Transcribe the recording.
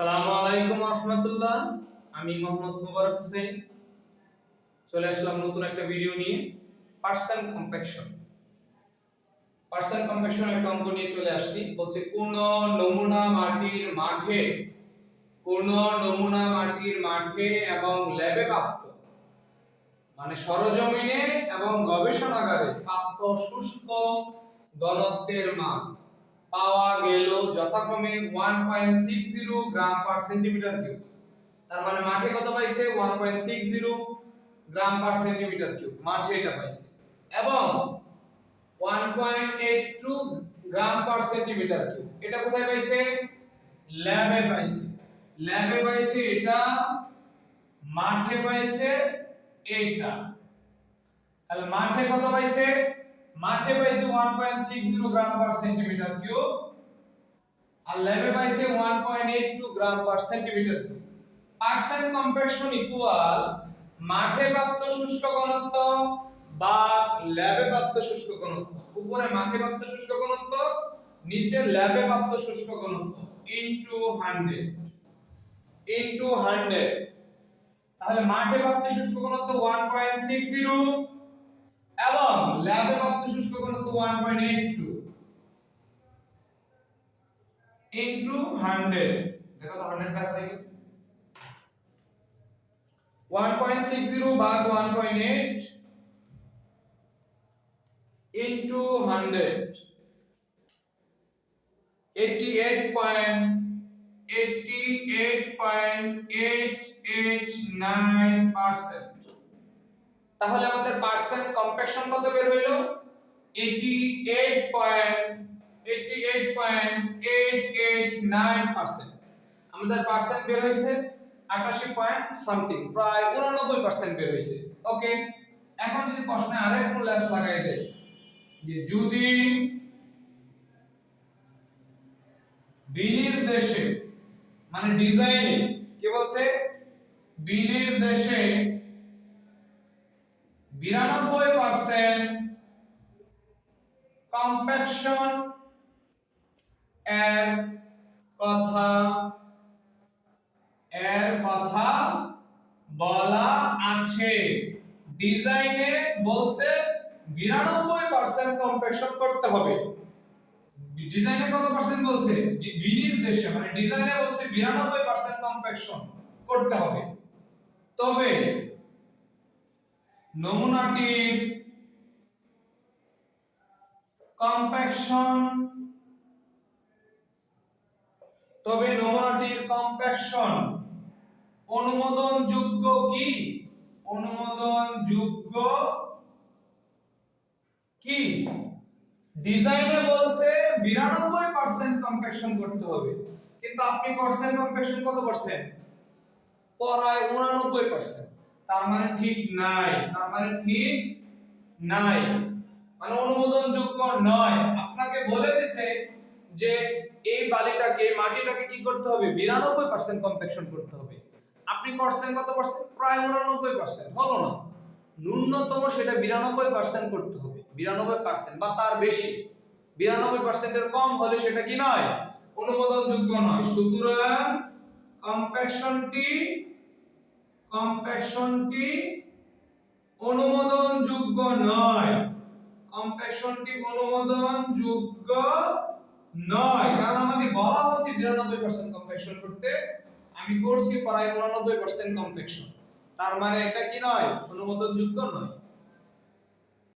সালামু আলাইকুম রহমতুল্লাহ আমি মোহাম্মদ হোসেন। চলে আসলাম নতুন একটা ভিডিও নিয়ে পার্সন কম্প্যাকশন পার্সন কম্প্যাকশন একটা অঙ্ক নিয়ে চলে আসছি। বলছে নমুনা মাটির মাঠে নমুনা মাটির মাঠে এবং ল্যাবে প্রাপ্ত। মানে সরজমিনে এবং গবেষণাগারে প্রাপ্ত শুষ্ক ঘনত্বের মান। পাওয়া গেল যথাক্রমে 1.60 গ্রাম পার সেন্টিমিটার কিউব তার মানে মাঠে কত পাইছে? 1.60 গ্রাম পার সেন্টিমিটার কিউব মাঠে এটা পাইছে। এবং 1.82 গ্রাম পার সেন্টিমিটার কিউব এটা কোথায় পাইছে? ল্যাবে পাইছে। ল্যাবে পাইছে এটা। মাঠে পাইছে এটা। তাহলে মাঠে কত পাইছে? মাঠে পাইছে 1.60 গ্রাম পার সেন্টিমিটার কিউব আর ল্যাবে পাইছে 1.82 gram per centimetre cube percent compression equal মাঠে প্রাপ্ত শুষ্ক ঘনত্ব বা ল্যাবে প্রাপ্ত শুষ্ক ঘনত্ব। উপরে মাঠে প্রাপ্ত শুষ্ক ঘনত্ব, নিচে ল্যাবে প্রাপ্ত শুষ্ক ঘনত্ব। ইনটু 100 ইনটু 100 তাহলে মাঠে প্রাপ্ত শুষ্ক ঘনত্ব 1.60 এবং ল্যাবে প্রাপ্ত শুষ্ক ঘনত্ব 1.82 ইনটু 100 দেখো তো 100 দেখা যায় 1.60 ভাগ 1.8 ইনটু 100 88.889% তাহলে আমাদের পার্সেন্ট কম্প্যাকশন কত বের হইল? 88.88.889% আমাদের পার্সেন্ট বের হইছে 88 পয়েন্ট সামথিং প্রায় 89% বের হইছে। ওকে, এখন যদি প্রশ্নে আরেক মূল্যাস লাগাই দেই, যে যদি বিনির্দেশে মানে ডিজাইনে কি বলছে? বিনির্দেশে বিরানব্বই পার্সেন্ট কম্প্যাকশন এর কথা এর কথা বলা আছে। ডিজাইনে বলছে বিরানব্বই পার্সেন্ট কম্প্যাকশন করতে হবে। ডিজাইনে কত পার্সেন্ট বলছে? বিনির্দেশে মানে ডিজাইনে বলছে বিরানব্বই পার্সেন্ট কম্প্যাকশন করতে হবে। তবে নমুনাটির কম্প্যাকশন। তবে নমুনাটির কম্প্যাকশন অনুমোদন কি? অনুমোদন যোগ্য কি? ডিজাইনে বলছে বিরানব্বই পার্সেন্ট কম্প্যাকশন করতে হবে। কিন্তু আপনি করছেন কম্প্যাকশন কত পার্সেন্ট উনানব্বই পার্সেন্ট তার মানে ঠিক নাই, তার মানে ঠিক নাই। মানে অনুমোদন যোগ্য নয়। আপনাকে বলে দিছে যে এই বালিটাকে, মাটিটাকে কি করতে হবে? বিরানব্বই পার্সেন্ট কম্প্যাকশন করতে হবে। আপনি করছেন কত পার্সেন্ট প্রায় উনানব্বই পার্সেন্ট হলো না। ন্যূনতম সেটা বিরানব্বই পার্সেন্ট করতে হবে। বিরানব্বই পার্সেন্ট বা তার বেশি। বিরানব্বই পার্সেন্টের কম হলে সেটা কি নয়? অনুমোদন যোগ্য নয়। সুতরাং কম্প্যাকশনটি কম্প্যাকশনটি অনুমোদন যোগ্য নয়। কম্প্যাকশনটি অনুমোদন যোগ্য নয়। কারণ আমাকে বলা হয়েছে বিরানব্বই পার্সেন্ট কম্প্যাকশন করতে। আমি করছি প্রায় উনানব্বই পার্সেন্ট কম্প্যাকশন তার মানে এটা কি নয়? অনুমোদন যোগ্য নয়।